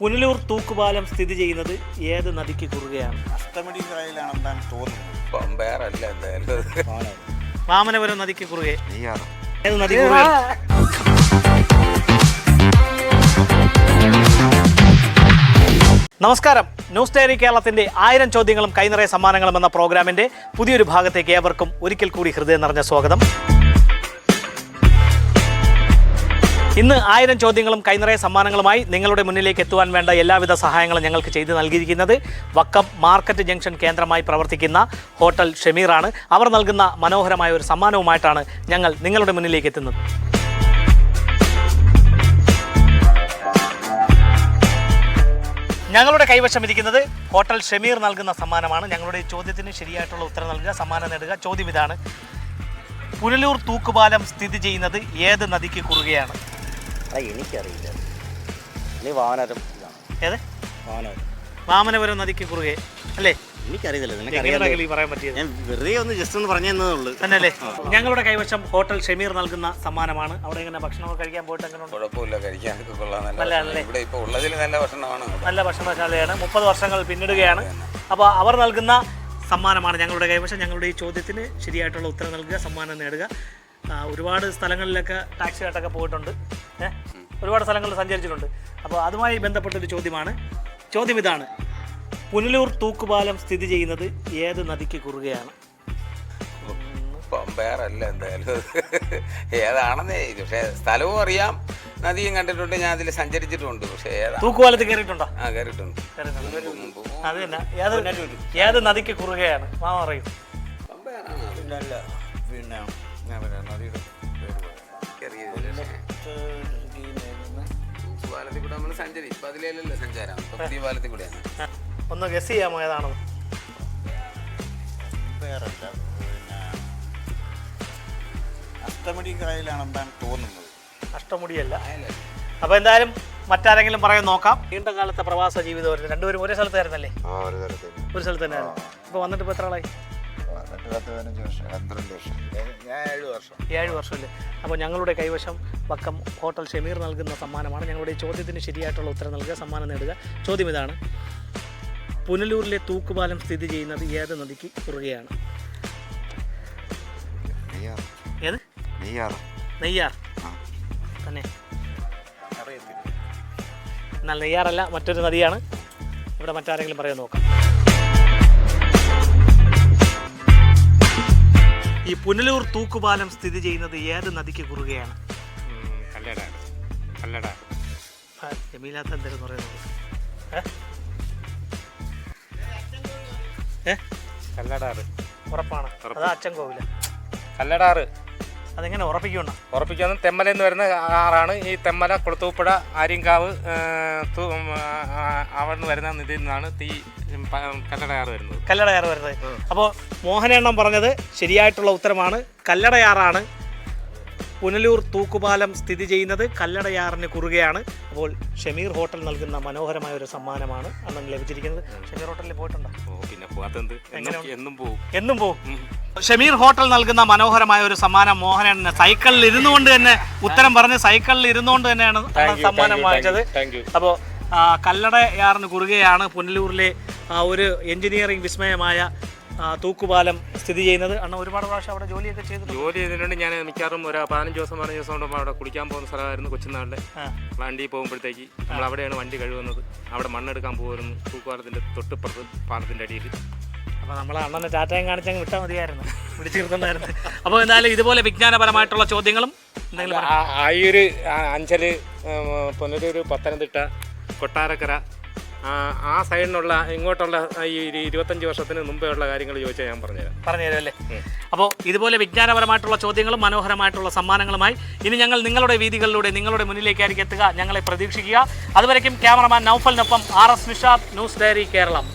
പുനലൂർ തൂക്കുപാലം സ്ഥിതി ചെയ്യുന്നത് ഏത് നദിക്ക് കുറുകയാണ്? അഷ്ടമിടി കായലാണെന്നാണ് തോന്നുന്നത്. വാമനപുരം നദിക്ക് കുറുകെ. ഏത് നദി കുറുകെ? നമസ്കാരം. ന്യൂസ് ഡയറി കേരളത്തിന്റെ ആയിരം ചോദ്യങ്ങളും കൈനിറയ സമ്മാനങ്ങളും എന്ന പ്രോഗ്രാമിന്റെ പുതിയൊരു ഭാഗത്തേക്ക് ഏവർക്കും ഒരിക്കൽ കൂടി ഹൃദയം നിറഞ്ഞ സ്വാഗതം. ഇന്ന് ആയിരം ചോദ്യങ്ങളും കൈനിറയ സമ്മാനങ്ങളുമായി നിങ്ങളുടെ മുന്നിലേക്ക് എത്തുവാൻ വേണ്ട എല്ലാവിധ സഹായങ്ങളും ഞങ്ങൾക്ക് ചെയ്തു നൽകിയിരിക്കുന്നത് വക്കം മാർക്കറ്റ് ജംഗ്ഷൻ കേന്ദ്രമായി പ്രവർത്തിക്കുന്ന ഹോട്ടൽ ഷമീറാണ്. അവർ നൽകുന്ന മനോഹരമായ ഒരു സമ്മാനവുമായിട്ടാണ് ഞങ്ങൾ നിങ്ങളുടെ മുന്നിലേക്ക് എത്തുന്നത്. ഞങ്ങളുടെ കൈവശം ഇരിക്കുന്നത് ഹോട്ടൽ ഷമീർ നൽകുന്ന സമ്മാനമാണ്. ഞങ്ങളുടെ ചോദ്യത്തിന് ശരിയായിട്ടുള്ള ഉത്തരം നൽകുക സമ്മാനം നേടുക. ചോദ്യം ഇതാണ്. പുനലൂർ തൂക്കുപാലം സ്ഥിതി ചെയ്യുന്നത് ഏത് നദിക്ക് കുറുകയാണ്? അത് എനിക്കറിയില്ല. നീ വാനരം ഏത്? വാമനപുരം. നദിക്ക് കുറുകെ. അല്ലേ? എനിക്കറിയില്ല എങ്ങനെയാണ് നിനക്കറിയാം ഈ പറയാൻ പറ്റിയത്? ഞാൻ വെറുതെ ഒന്ന് ജസ്റ്റ് ഒന്ന് പറഞ്ഞു തന്നതുള്ളൂ തന്നെയല്ലേ? ഞങ്ങളുടെ കൈവശം ഹോട്ടൽ ഷമീർ നൽകുന്ന സമ്മാനമാണ്. അവിടെ ഇങ്ങനെ ഭക്ഷണമൊക്കെ കഴിക്കാൻ പോയിട്ട് എങ്ങനെ ഉണ്ട്? കുഴപ്പമില്ല കഴിക്കാനൊക്കെ കൊള്ളാം. നല്ല ഇവിടെ ഉള്ളതിൽ നല്ല ഭക്ഷണമാണ് നല്ല ഭക്ഷണശാലയാണ്. മുപ്പത് വർഷങ്ങൾ പിന്നിടുകയാണ്. അപ്പോൾ അവർ നൽകുന്ന സമ്മാനമാണ് ഞങ്ങളുടെ കൈവശം. ഞങ്ങളുടെ ഈ ചോദ്യത്തിന് ശരിയായിട്ടുള്ള ഉത്തരം നൽകുക സമ്മാനം നേടുക. ഒരുപാട് സ്ഥലങ്ങളിലൊക്കെ ടാക്സി ആയിട്ടൊക്കെ പോയിട്ടുണ്ട്. ഒരുപാട് സ്ഥലങ്ങളിൽ സഞ്ചരിച്ചിട്ടുണ്ട്. അപ്പോൾ അതുമായി ബന്ധപ്പെട്ടൊരു ചോദ്യമാണ്. ചോദ്യം ഇതാണ്. പുനലൂർ തൂക്കുപാലം സ്ഥിതി ചെയ്യുന്നത് ഏത് നദിക്ക് കുറുകയാണ്? പമ്പയറല്ല എന്തായാലും. ഏതാണെന്നേ പക്ഷേ സ്ഥലവും അറിയാം. നദിയും കണ്ടിട്ടുണ്ട് ഞാൻ അതിൽ സഞ്ചരിച്ചിട്ടുണ്ട്. പക്ഷേ ഏതാ? തൂക്കുപാലത്തിൽ കയറിയിട്ടുണ്ടോ? ആ കയറിയിട്ടുണ്ട്. അത് തന്നെ. ഏത് ഏത് നദിക്ക് കുറുകയാണ്? മാമ പറയും. പമ്പയറാണ് പിന്നെ നദിയുടെ സഞ്ചരി ഇപ്പൊ അതിലല്ലല്ലോ സഞ്ചാരം? ഇപ്പൊ പുതിയ പാലത്തിൽ കൂടെയാണ്. ഒന്ന് ഗസ് ചെയ്യാമോ ഏതാണ് പേരല്ല പിന്നെ അഷ്ടമിടി കായലാണെന്നാണ് തോന്നുന്നത്. അഷ്ടമുടിയല്ല. അപ്പൊ എന്തായാലും മറ്റാരെങ്കിലും പറയാൻ നോക്കാം. നീണ്ട കാലത്തെ പ്രവാസ ജീവിതമായിരുന്നു രണ്ടുപേരും ഒരേ സ്ഥലത്തായിരുന്നല്ലേ ആ ഒരു തരത്തിൽ ഒരു സ്ഥലത്ത് തന്നെയായിരുന്നു ഇപ്പൊ വന്നിട്ട് ഇപ്പൊ എത്ര ആളായി? പത്ത് പത്ത് പതിനഞ്ച് വർഷം. പന്ത്രണ്ട് വർഷം. ഞാൻ ഏഴ് വർഷം. ഏഴ് വർഷമല്ലേ? അപ്പോൾ ഞങ്ങളുടെ കൈവശം വക്കം ഹോട്ടൽ ഷമീർ നൽകുന്ന സമ്മാനമാണ്. ഞങ്ങളുടെ ഈ ചോദ്യത്തിന് ശരിയായിട്ടുള്ള ഉത്തരം നൽകുക സമ്മാനം നേടുക. ചോദ്യം ഇതാണ്. പുനലൂരിലെ തൂക്കുപാലം സ്ഥിതി ചെയ്യുന്നത് ഏത് നദിക്ക് കുറുകയാണ്? ഏത്? നെയ്യാർ. തന്നെ. എന്നാൽ നെയ്യാറല്ല മറ്റൊരു നദിയാണ്. ഇവിടെ മറ്റാരെങ്കിലും പറയാൻ നോക്കാം. പുനലൂർ തൂക്കുപാലം സ്ഥിതി ചെയ്യുന്നത് ഏത് നദിക്ക് കുറുകയാണ്? കല്ലട. കല്ലടാട് ആ, ജമീലാത്ത എന്തെങ്കിലും പറയുന്നത്. കല്ലടാറ്. ഉറപ്പാണ്. അതാ അച്ഛൻ കോവില കല്ലടാറ്. അതെങ്ങനെ ഉറപ്പിക്കണം ഉറപ്പിക്കുന്ന തെമ്മല എന്ന് വരുന്ന ആറാണ്. ഈ തെമ്മല കൊളുത്തൂപ്പുഴ ആര്യങ്കാവ് അവിടെ നിന്ന് വരുന്ന നിധിയിൽ നിന്നാണ് തീ കല്ലടയാറ് വരുന്നത്. കല്ലടയാറ് വരുന്നത്. അപ്പോൾ മോഹനേണ്ണം പറഞ്ഞത് ശരിയായിട്ടുള്ള ഉത്തരമാണ്. കല്ലടയാറാണ് പുനലൂർ തൂക്കുപാലം സ്ഥിതി ചെയ്യുന്നത്. കല്ലടയാറിന് കുറുകയാണ്. അപ്പോൾ ഷമീർ ഹോട്ടൽ നൽകുന്ന മനോഹരമായ ഒരു സമ്മാനമാണ് അന്ന് ലഭിച്ചിരിക്കുന്നത്. ഷമീർ ഹോട്ടലിൽ പോയിട്ടുണ്ടോ? പിന്നെ എന്നും പോകും എന്നും പോകും ഷമീർ ഹോട്ടൽ നൽകുന്ന മനോഹരമായ ഒരു സമ്മാനം മോഹനന് സൈക്കിളിൽ ഇരുന്നു കൊണ്ട് തന്നെ ഉത്തരം പറഞ്ഞ് സൈക്കിളിൽ ഇരുന്നു ഇരുന്നുകൊണ്ട് തന്നെയാണ് സമ്മാനം വാങ്ങിച്ചത്. അപ്പോ കല്ലട അപ്പോൾ കല്ലടയാറിന് കുറുകെയാണ് പുനലൂരിലെ ഒരു എഞ്ചിനീയറിംഗ് വിസ്മയമായ തൂക്കുപാലം സ്ഥിതി ചെയ്യുന്നത്. അണ്ണ ഒരുപാട് പ്രാവശ്യം അവിടെ ജോലിയൊക്കെ ചെയ്തു ജോലി ചെയ്തിട്ടുണ്ട്. ഞാൻ മിക്കവാറും ഒരു പതിനഞ്ച് ദിവസം പതിനഞ്ച് ദിവസം കൊണ്ട് അവിടെ കുളിക്കാൻ പോകുന്ന സ്ഥലമായിരുന്നു കൊച്ചുനാളിലെ. വണ്ടി പോകുമ്പോഴത്തേക്ക് നമ്മൾ അവിടെയാണ് വണ്ടി കഴുകുന്നത്. അവിടെ മണ്ണെടുക്കാൻ പോകുന്നു. തൂക്കുപാലത്തിന്റെ തൊട്ടിപ്പുറത്ത് പാലത്തിന്റെ അടിയിൽ. അപ്പോൾ നമ്മൾ അണ്ണനെ ടാറ്റയും കാണിച്ചങ്ങ് വിട്ടാൽ മതിയായിരുന്നു. പിടിച്ചു അപ്പോൾ എന്തായാലും ഇതുപോലെ വിജ്ഞാനപരമായിട്ടുള്ള ചോദ്യങ്ങളും എന്തെങ്കിലും ആയൂര് അഞ്ചൽ ഉം, പത്തനംതിട്ട കൊട്ടാരക്കര ആ, സൈഡിനുള്ള ഇങ്ങോട്ടുള്ള ഈ ഇരുപത്തഞ്ച് വർഷത്തിന് മുമ്പേ ഉള്ള കാര്യങ്ങൾ ചോദിച്ചാൽ ഞാൻ പറഞ്ഞുതരാം. പറഞ്ഞുതരാം അല്ലേ? അപ്പോൾ ഇതുപോലെ വിജ്ഞാനപരമായിട്ടുള്ള ചോദ്യങ്ങളും മനോഹരമായിട്ടുള്ള സമ്മാനങ്ങളുമായി ഇനി ഞങ്ങൾ നിങ്ങളുടെ വീതികളിലൂടെ നിങ്ങളുടെ മുന്നിലേക്കായിരിക്കും എത്തുക. ഞങ്ങളെ പ്രതീക്ഷിക്കുക. അതുവരയ്ക്കും cameraman നൗഫലിനൊപ്പം R S Nishad news diary Keralam.